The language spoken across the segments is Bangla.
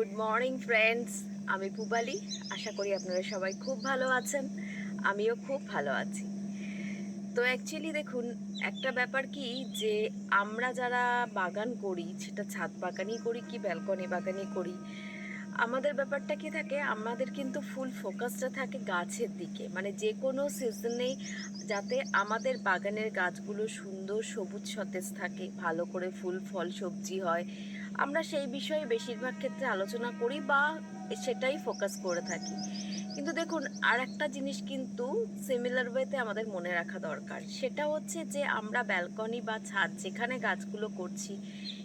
গুড মর্নিং ফ্রেন্ডস আমি পুবালি। আশা করি আপনারা সবাই খুব ভালো আছেন। আমিও খুব ভালো আছি। তো অ্যাকচুয়ালি দেখুন, একটা ব্যাপার কি যে আমরা যারা বাগান করি, সেটা ছাদ বাগানই করি কি ব্যালকনি বাগানই করি, আমাদের ব্যাপারটা কি থাকে, আমাদের কিন্তু ফুল ফোকাসটা থাকে গাছের দিকে। মানে যে কোনো সিজনেই যাতে আমাদের বাগানের গাছগুলো সুন্দর সবুজ সতেজ থাকে, ভালো করে ফুল, ফল, সবজি হয় আমরা সেই বিষয়ে বেশিরভাগ ক্ষেত্রে আলোচনা করি বা সেটাই ফোকাস করে থাকি। কিন্তু দেখুন আর একটা জিনিস কিন্তু সিমিলার ওয়েতে আমাদের মনে রাখা দরকার। সেটা হচ্ছে যে আমরা ব্যালকনি বা ছাদ যেখানে গাছগুলো করছি,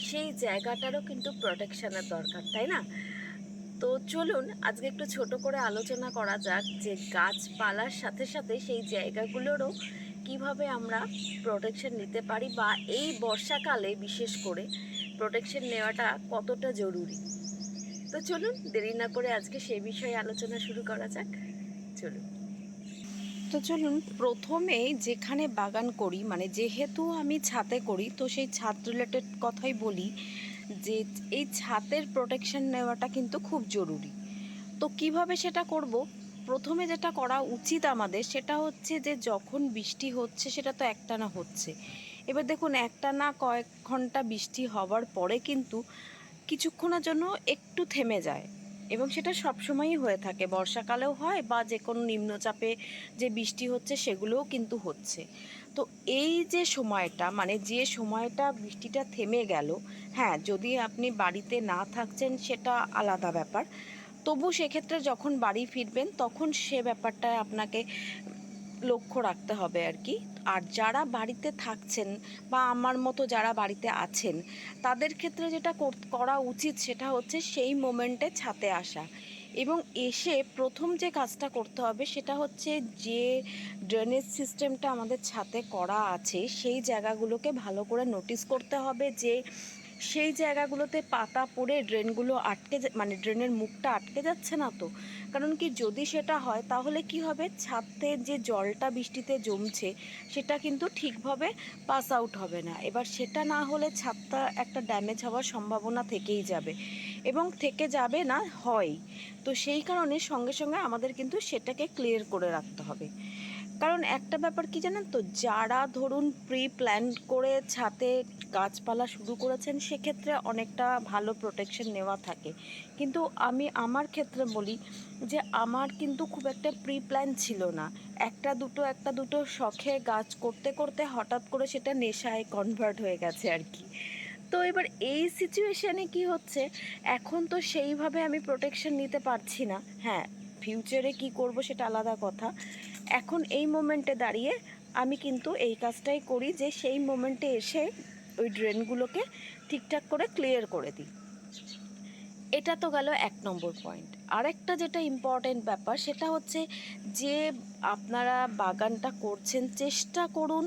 সেই জায়গাটারও কিন্তু প্রোটেকশনের দরকার, তাই না? তো চলুন, আজকে একটু ছোট করে আলোচনা করা যাক যে গাছপালার সাথে সাথে সেই জায়গাগুলোরও কীভাবে আমরা প্রোটেকশন নিতে পারি বা এই বর্ষাকালে বিশেষ করে প্রোটেকশন নেওয়াটা কতটা জরুরি? তো চলুন, দেরি না করে আজকে সে বিষয়ে আলোচনা শুরু করা যাক। চলুন। তো চলুন, প্রথমে যেখানে বাগান করি মানে যেহেতু আমি ছাতে করি, তো সেই ছাদ রিলেটেড কথাই বলি যে, এই ছাতের প্রোটেকশন নেওয়াটা কিন্তু খুব জরুরি। তো কীভাবে সেটা করব? প্রথমে যেটা করা উচিত আমাদের, সেটা হচ্ছে যে, যখন বৃষ্টি হচ্ছে, সেটা তো একটানা হচ্ছে। এবার দেখুন, একটা না কয়েক ঘণ্টা বৃষ্টি হওয়ার পরে কিন্তু কিছুক্ষণের জন্য একটু থেমে যায় এবং সেটা সবসময়ই হয়ে থাকে। বর্ষাকালেও হয় বা যে কোনো নিম্নচাপে যে বৃষ্টি হচ্ছে সেগুলোও কিন্তু হচ্ছে। তো এই যে সময়টা মানে যে সময়টা বৃষ্টিটা থেমে গেল হ্যাঁ যদি আপনি বাড়িতে না থাকছেন সেটা আলাদা ব্যাপার। তবু সেক্ষেত্রে যখন বাড়ি ফিরবেন, তখন সে ব্যাপারটা আপনাকে লক্ষ্য রাখতে হবে আর কি। আর যারা বাড়িতে থাকছেন বা আমার মতো যারা বাড়িতে আছেন, তাদের ক্ষেত্রে যেটা করা উচিত সেটা হচ্ছে সেই মোমেন্টে ছাতে আসা। এবং এসে প্রথম যে কাজটা করতে হবে সেটা হচ্ছে যে ড্রেনেজ সিস্টেমটা আমাদের ছাতে করা আছে, সেই জায়গাগুলোকে ভালো করে নোটিস করতে হবে যে সেই জায়গাগুলোতে পাতা পড়ে ড্রেনগুলো আটকে মানে ড্রেনের মুখটা আটকে যাচ্ছে না তো? কারণ কি যদি সেটা হয়, তাহলে কি হবে? ছাদতে যে জলটা বৃষ্টিতে জমছে, সেটা কিন্তু ঠিকভাবে পাস আউট হবে না। এবার সেটা না হলে ছাদটা একটা ড্যামেজ হওয়ার সম্ভাবনা থেকেই যাবে। এবং থেকে যাবে না হয় তো সেই কারণে সঙ্গে সঙ্গে আমাদের কিন্তু সেটাকে ক্লিয়ার করে রাখতে হবে। কারণ একটা ব্যাপার কি জানেন তো? যারা ধরুন প্রি প্ল্যান করে ছাতে গাছপালা শুরু করেছেন, সেক্ষেত্রে অনেকটা ভালো প্রোটেকশন নেওয়া থাকে। কিন্তু আমি আমার ক্ষেত্রে বলি যে, আমার কিন্তু খুব একটা প্রি প্ল্যান ছিল না। একটা দুটো একটা দুটো শখে গাছ করতে করতে হঠাৎ করে সেটা নেশায় কনভার্ট হয়ে গেছে আর কি। তো এবার এই সিচুয়েশানে কি হচ্ছে, এখন তো সেইভাবে আমি প্রোটেকশন নিতে পারছি না। হ্যাঁ ফিউচারে কি করব সেটা আলাদা কথা। এখন এই মোমেন্টে দাঁড়িয়ে আমি কিন্তু এই কাজটাই করি যে সেই মোমেন্টে এসে ওই ড্রেনগুলোকে ঠিকঠাক করে ক্লিয়ার করে দিই। এটা তো গেল এক নম্বর পয়েন্ট আরেকটা যেটা ইম্পর্টেন্ট ব্যাপার সেটা হচ্ছে যে আপনারা বাগানটা করছেন, চেষ্টা করুন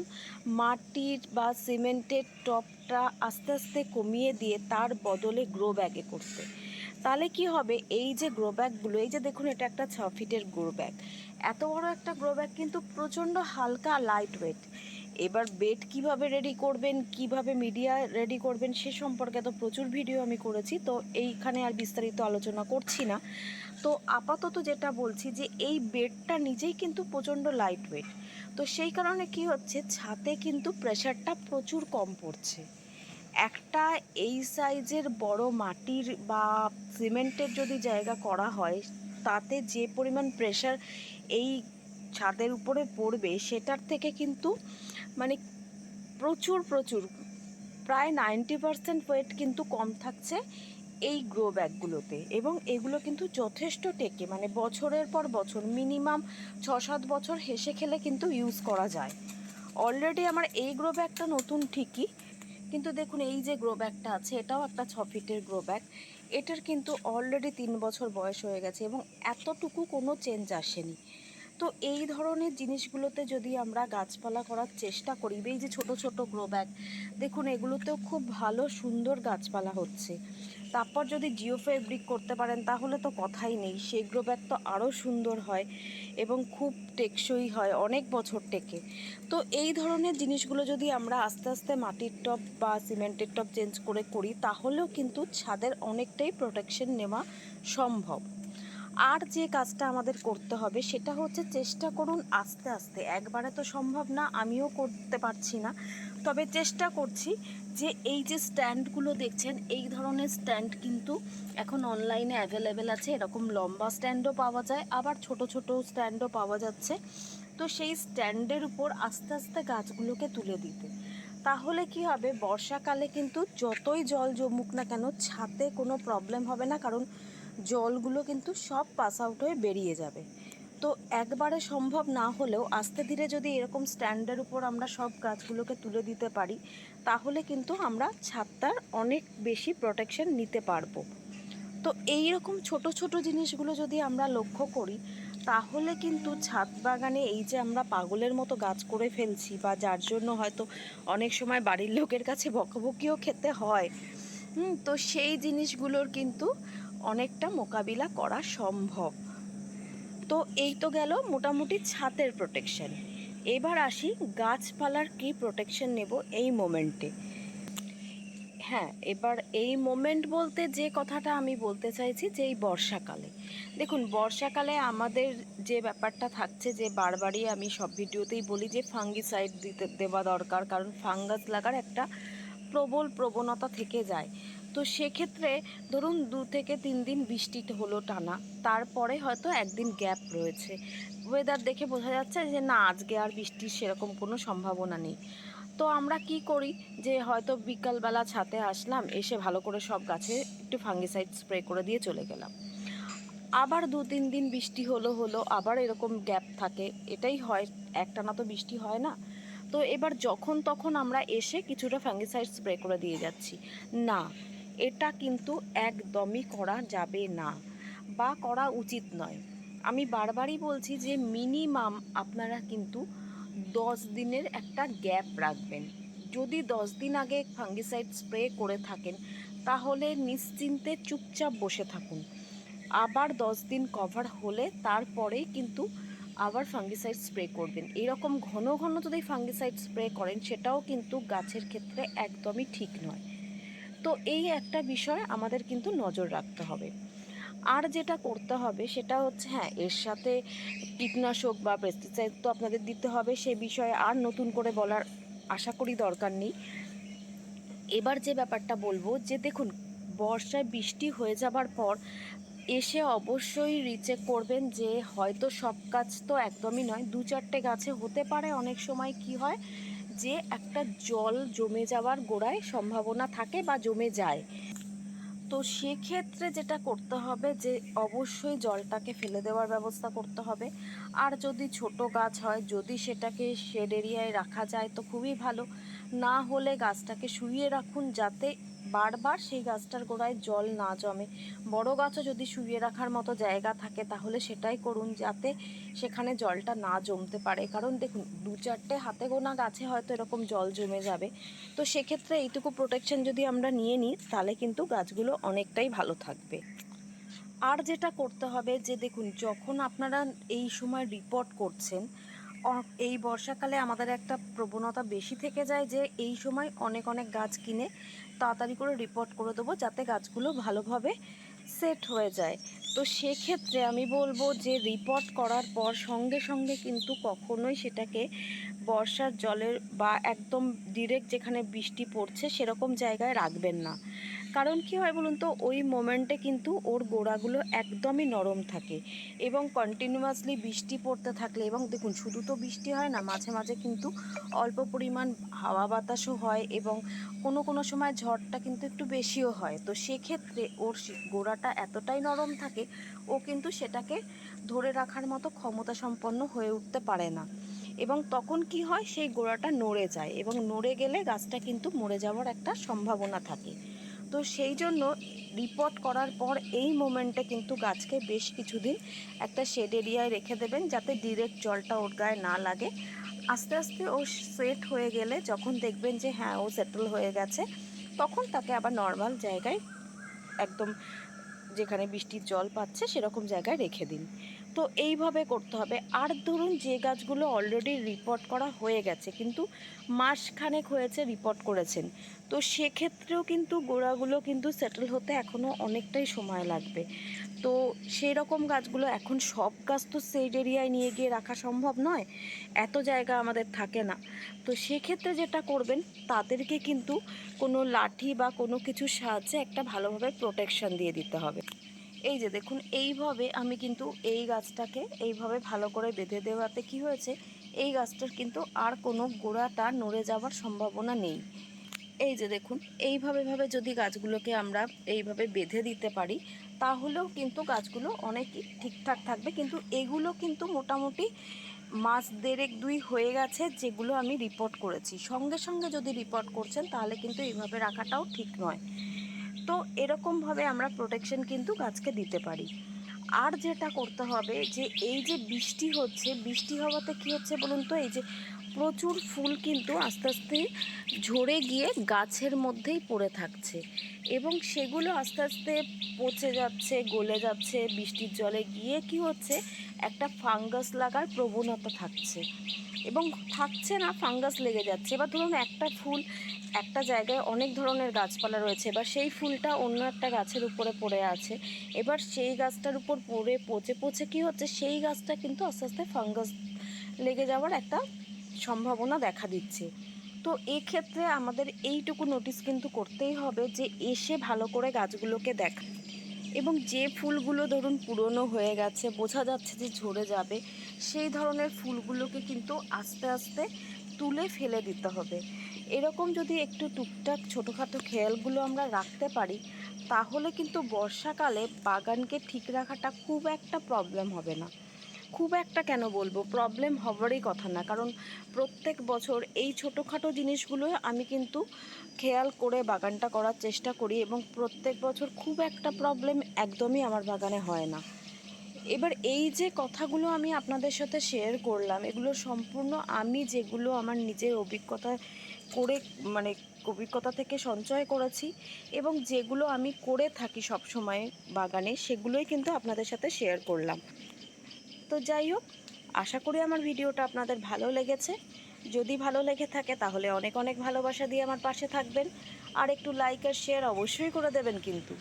মাটির বা সিমেন্টের টপটা আস্তে আস্তে কমিয়ে দিয়ে তার বদলে গ্রো ব্যাগে করতে। তাহলে কি হবে? এই যে গ্রো ব্যাগগুলো এই যে দেখুন এটা একটা ছ ফিটের গ্রো ব্যাগ এত বড় একটা গ্রো ব্যাগ কিন্তু প্রচণ্ড হালকা লাইট ওয়েট এবার বেড কীভাবে রেডি করবেন, কীভাবে মিডিয়া রেডি করবেন, সে সম্পর্কে তো প্রচুর ভিডিও আমি করেছি, তো এইখানে আর বিস্তারিত আলোচনা করছি না। তো আপাতত যেটা বলছি যে এই বেডটা নিজেই কিন্তু প্রচণ্ড লাইট ওয়েট তো সেই কারণে কি হচ্ছে ছাতে কিন্তু প্রেশারটা প্রচুর কম পড়ছে। একটা এই সাইজের বড় মাটির বা সিমেন্টের যদি জায়গা করা হয় তাতে যে পরিমাণ প্রেশার এই ছাদের উপরে পড়বে সেটার থেকে কিন্তু মানে প্রচুর প্রচুর, প্রায় নাইনটি পারসেন্ট ওয়েট কিন্তু কম থাকছে এই গ্রো ব্যাগগুলোতে এবং এগুলো কিন্তু যথেষ্ট টেকে মানে বছরের পর বছর মিনিমাম ছ সাত বছর হেসে খেলে কিন্তু ইউজ করা যায়। অলরেডি আমার এই গ্রো ব্যাগটা নতুন ঠিকই, কিন্তু দেখুন এই যে গ্রো ব্যাগটা আছে, এটাও একটা ছ ফিটের গ্রো ব্যাগ এটার কিন্তু অলরেডি তিন বছর বয়স হয়ে গেছে এবং এতটুকু কোনো চেঞ্জ আসেনি। তো এই ধরনের জিনিসগুলোতে যদি আমরা গাছপালা করার চেষ্টা করি, এই যে ছোট ছোট গ্রো ব্যাগ দেখুন এগুলোতেও খুব ভালো, সুন্দর গাছপালা হচ্ছে। তারপর যদি জিও ফেব্রিক করতে পারেন, তাহলে তো কথাই নেই। সেই গ্রো ব্যাগ তো আরও সুন্দর হয় এবং খুব টেকসই হয়, অনেক বছর টেকে। তো এই ধরনের জিনিসগুলো যদি আমরা আস্তে আস্তে মাটির টব বা সিমেন্টের টব চেঞ্জ করে করি, তাহলেও কিন্তু ছাদের অনেকটাই প্রোটেকশন নেওয়া সম্ভব। আর যে কাজটা আমাদের করতে হবে সেটা হচ্ছে চেষ্টা করুন আস্তে আস্তে। একবারে তো সম্ভব না, আমিও করতে পারছি না। তবে চেষ্টা করছি যে এই যে স্ট্যান্ডগুলো দেখছেন, এই ধরনের স্ট্যান্ড কিন্তু এখন অনলাইনে অ্যাভেলেবেল আছে। এরকম লম্বা স্ট্যান্ডও পাওয়া যায়, আবার ছোট ছোট স্ট্যান্ডও পাওয়া যাচ্ছে। তো সেই স্ট্যান্ডের উপর আস্তে আস্তে গাছগুলোকে তুলে দিতে। তাহলে কি হবে? বর্ষাকালে কিন্তু যতই জল জমুক না কেন ছাতে কোনো প্রবলেম হবে না। কারণ জলগুলো কিন্তু সব পাস আউট হয়ে বেরিয়ে যাবে। তো একবারে সম্ভব না হলেও আস্তে ধীরে যদি এরকম স্ট্যান্ডের উপর আমরা সব গাছগুলোকে তুলে দিতে পারি, তাহলে কিন্তু আমরা ছাদটার অনেক বেশি প্রোটেকশন নিতে পারব। তো এই রকম ছোট ছোট জিনিসগুলো যদি আমরা লক্ষ্য করি, তাহলে কিন্তু ছাদ বাগানে এই যে আমরা পাগলের মতো গাছ করে ফেলছি বা যার জন্য হয়তো অনেক সময় বাড়ির লোকের কাছে বকবকিও খেতে হয়, হুম, তো সেই জিনিসগুলোর কিন্তু অনেকটা মোকাবিলা করা সম্ভব। তো এই তো গেল মোটামুটি ছাদের প্রোটেকশন এবার আসি গাছপালার কি প্রোটেকশন নেব এই মোমেন্টে হ্যাঁ এবার এই মোমেন্ট বলতে যে কথাটা আমি বলতে চাইছি যে এই বর্ষাকালে। দেখুন, বর্ষাকালে আমাদের যে ব্যাপারটা থাকছে যে বারবারই আমি সব ভিডিওতেই বলি যে ফাঙ্গিসাইড দিতে দেওয়া দরকার, কারণ ফাঙ্গাস লাগার একটা প্রবল প্রবণতা থেকে যায়। তো সেক্ষেত্রে ধরুন দু থেকে তিন দিন বৃষ্টি হলো টানা, তারপরে হয়তো একদিন গ্যাপ রয়েছে। ওয়েদার দেখে বোঝা যাচ্ছে যে না, আজকে আর বৃষ্টির সেরকম কোনো সম্ভাবনা নেই। তো আমরা কি করি যে হয়তো বিকালবেলা ছাতে আসলাম, এসে ভালো করে সব গাছে একটু ফাঙ্গিসাইড স্প্রে করে দিয়ে চলে গেলাম। আবার দু তিন দিন বৃষ্টি হলো হলো আবার এরকম গ্যাপ থাকে, এটাই হয়, একটানা তো বৃষ্টি হয় না। তো এবার যখন তখন আমরা এসে কিছুটা ফাঙ্গিসাইড স্প্রে করে দিয়ে যাচ্ছি। না এটা কিন্তু একদমই করা যাবে না বা করা উচিত নয়। আমি বারবারই বলছি যে মিনিমাম আপনারা কিন্তু দশ দিনের একটা গ্যাপ রাখবেন। যদি দশ দিন আগে ফাঙ্গিসাইড স্প্রে করে থাকেন, তাহলে নিশ্চিন্তে চুপচাপ বসে থাকুন। আবার দশ দিন কভার হলে তারপরেই কিন্তু আবার ফাঙ্গিসাইড স্প্রে করবেন। এরকম ঘন ঘন যদি ফাঙ্গিসাইড স্প্রে করেন, সেটাও কিন্তু গাছের ক্ষেত্রে একদমই ঠিক নয়। তো এই একটা বিষয় আমাদের কিন্তু নজর রাখতে হবে। আর যেটা করতে হবে সেটা হচ্ছে হ্যাঁ এর সাথে কীটনাশক বা পেস্টিসাইড তো আপনাদের দিতে হবে সে বিষয়ে আর নতুন করে বলার আশা করি দরকার নেই। এবার যে ব্যাপারটা বলব যে দেখুন, বর্ষায় বৃষ্টি হয়ে যাবার পর এসে অবশ্যই রিচেক করবেন যে হয়তো সব গাছ তো একদমই নয়, দু চারটে গাছে হতে পারে অনেক সময় কি হয় যে একটা জল জমে যাওয়ার গোড়ায় সম্ভাবনা থাকে বা জমে যায়। তো সেক্ষেত্রে যেটা করতে হবে যে, অবশ্যই জলটাকে ফেলে দেওয়ার ব্যবস্থা করতে হবে। আর যদি ছোট গাছ হয়, যদি সেটাকে শেড এরিয়ায় রাখা যায়, তো খুবই ভালো। না হলে গাছটাকে শুইয়ে রাখুন যাতে বারবার সেই গাছটার গোড়ায় জল না জমে। বড় গাছও যদি শুইয়ে রাখার মতো জায়গা থাকে, তাহলে সেটাই করুন যাতে সেখানে জলটা না জমতে পারে। কারণ দেখুন, দু চারটে হাতে গোনা গাছে হয়তো এরকম জল জমে যাবে। তো সেক্ষেত্রে এইটুকু প্রোটেকশন যদি আমরা নিয়ে নিই, তাহলে কিন্তু গাছগুলো অনেকটাই ভালো থাকবে। আর যেটা করতে হবে যে, দেখুন, যখন আপনারা এই সময় রিপোর্ট করছেন এই বর্ষাকালে আমাদের একটা প্রবণতা বেশি থেকে যায় যে এই সময় অনেক অনেক গাছ কিনে তাড়াতাড়ি করে রিপোর্ট করে দেবো যাতে গাছগুলো ভালোভাবে সেট হয়ে যায়। তো সেক্ষেত্রে আমি বলব যে রিপোর্ট করার পর সঙ্গে সঙ্গে কিন্তু কখনোই সেটাকে বর্ষার জলের বা একদম ডিরেক্ট যেখানে বৃষ্টি পড়ছে সেরকম জায়গায় রাখবেন না। কারণ কি হয় বলুন তো, ওই মোমেন্টে কিন্তু ওর গোড়াগুলো একদমই নরম থাকে এবং কন্টিনিউয়াসলি বৃষ্টি পড়তে থাকলে এবং দেখুন শুধু তো বৃষ্টি হয় না, মাঝে মাঝে কিন্তু অল্প পরিমাণ হাওয়া বাতাসও হয় এবং কোনো কোনো সময় ঝড়টা কিন্তু একটু বেশিও হয়। তো সেক্ষেত্রে ওর গোড়াটা এতটাই নরম থাকে ও কিন্তু সেটাকে ধরে রাখার মতো ক্ষমতা সম্পন্ন হয়ে উঠতে পারে না। এবং তখন কি হয়? সেই গোড়াটা নড়ে যায় এবং নড়ে গেলে গাছটা কিন্তু মরে যাওয়ার একটা সম্ভাবনা থাকে। তো সেই জন্য রিপোর্ট করার পর এই মোমেন্টে কিন্তু গাছকে বেশ কিছুদিন একটা শেড এরিয়ায় রেখে দেবেন যাতে ডিরেক্ট জলটা ওর গায়ে না লাগে। আস্তে আস্তে ও সেট হয়ে গেলে যখন দেখবেন যে হ্যাঁ ও সেটেল হয়ে গেছে, তখন তাকে আবার নর্মাল জায়গায় একদম যেখানে বৃষ্টির জল পাচ্ছে সেরকম জায়গায় রেখে দিন। তো এইভাবে করতে হবে। আর ধরুন যে গাছগুলো অলরেডি রিপোর্ট করা হয়ে গেছে, কিন্তু মাসখানেক হয়েছে রিপোর্ট করেছেন। তো সেক্ষেত্রেও কিন্তু গোড়াগুলো কিন্তু সেটেল হতে এখনও অনেকটাই সময় লাগবে। তো সেই রকম গাছগুলো এখন সব গাছ তো সেইড এরিয়ায় নিয়ে গিয়ে রাখা সম্ভব নয়, এত জায়গা আমাদের থাকে না। তো সেক্ষেত্রে যেটা করবেন, তাদেরকে কিন্তু কোনো লাঠি বা কোনো কিছুর সাহায্যে একটা ভালোভাবে প্রোটেকশন দিয়ে দিতে হবে। এই যে দেখুন, এইভাবে আমি কিন্তু এই গাছটাকে এইভাবে ভালো করে বেঁধে দেওয়াতে কি হয়েছে, এই গাছটার কিন্তু আর কোনো গোড়াটা নড়ে যাওয়ার সম্ভাবনা নেই। এই যে দেখুন, এইভাবে ভাবে যদি গাছগুলোকে আমরা এইভাবে বেঁধে দিতে পারি, তাহলেও কিন্তু গাছগুলো অনেকই ঠিকঠাক থাকবে। কিন্তু এগুলো কিন্তু মোটামুটি মাস দেড়েক দুই হয়ে গেছে যেগুলো আমি রিপোর্ট করেছি। সঙ্গে সঙ্গে যদি রিপোর্ট করছেন, তাহলে কিন্তু এইভাবে রাখাটাও ঠিক নয়। তো এরকমভাবে আমরা প্রোটেকশন কিন্তু গাছকে দিতে পারি। আর যেটা করতে হবে যে, এই যে বৃষ্টি হচ্ছে, বৃষ্টি হওয়াতে কি হচ্ছে বলুন তো? এই যে প্রচুর ফুল কিন্তু আস্তে আস্তে ঝরে গিয়ে গাছের মধ্যেই পড়ে থাকছে এবং সেগুলো আস্তে আস্তে পচে যাচ্ছে, গলে যাচ্ছে, বৃষ্টির জলে গিয়ে কি হচ্ছে? একটা ফাঙ্গাস লাগার প্রবণতা থাকছে। এবং থাকছে না, ফাঙ্গাস লেগে যাচ্ছে। এবার ধরুন একটা ফুল একটা জায়গায় অনেক ধরনের গাছপালা রয়েছে, এবার সেই ফুলটা অন্য একটা গাছের উপরে পড়ে আছে। এবার সেই গাছটার উপর পড়ে, পচে পচে কি হচ্ছে? সেই গাছটা কিন্তু আস্তে আস্তে ফাঙ্গাস লেগে যাওয়ার একটা সম্ভাবনা দেখা দিচ্ছে। তো এক্ষেত্রে আমাদের এইটুকু নোটিস কিন্তু করতেই হবে যে এসে ভালো করে গাছগুলোকে দেখা এবং যে ফুলগুলো ধরুন পুরনো হয়ে গেছে, বোঝা যাচ্ছে যে ঝরে যাবে, সেই ধরনের ফুলগুলোকে কিন্তু আস্তে আস্তে তুলে ফেলে দিতে হবে। এরকম যদি একটু টুকটাক ছোটোখাটো খেয়ালগুলো আমরা রাখতে পারি, তাহলে কিন্তু বর্ষাকালে বাগানকে ঠিক রাখাটা খুব একটা প্রবলেম হবে না। খুব একটা কেন বলব? প্রবলেম হবারই কথা না। কারণ প্রত্যেক বছর এই ছোটোখাটো জিনিসগুলো আমি কিন্তু খেয়াল করে বাগানটা করার চেষ্টা করি এবং প্রত্যেক বছর খুব একটা প্রবলেম একদমই আমার বাগানে হয় না। এবার এই যে কথাগুলো আমি আপনাদের সাথে শেয়ার করলাম, এগুলো সম্পূর্ণ আমি যেগুলো আমার নিজের অভিজ্ঞতা করে মানে অভিজ্ঞতা থেকে সঞ্চয় করেছি এবং যেগুলো আমি করে থাকি সব সময় বাগানে, সেগুলোই কিন্তু আপনাদের সাথে শেয়ার করলাম। তো যাই হোক, আশা করি আমার ভিডিওটা আপনাদের ভালো লেগেছে। যদি ভালো লেগে থাকে তাহলে অনেক অনেক ভালোবাসা দিয়ে আমার পাশে থাকবেন। আর একটু লাইক আর শেয়ার অবশ্যই করে দেবেন কিন্তু।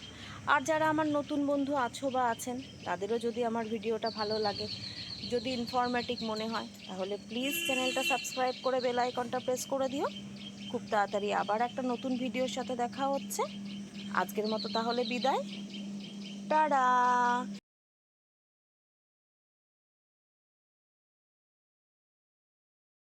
আর যারা আমার নতুন বন্ধু আছো বা আছেন, তাদেরও যদি আমার ভিডিওটা ভালো লাগে, যদি ইনফরমেটিভ মনে হয়, তাহলে প্লিজ চ্যানেলটা সাবস্ক্রাইব করে বেল আইকনটা প্রেস করে দিও। খুব তাড়াতাড়ি আবার একটা নতুন ভিডিওর সাথে দেখা হচ্ছে। আজকের মতো তাহলে বিদায়। টাটা!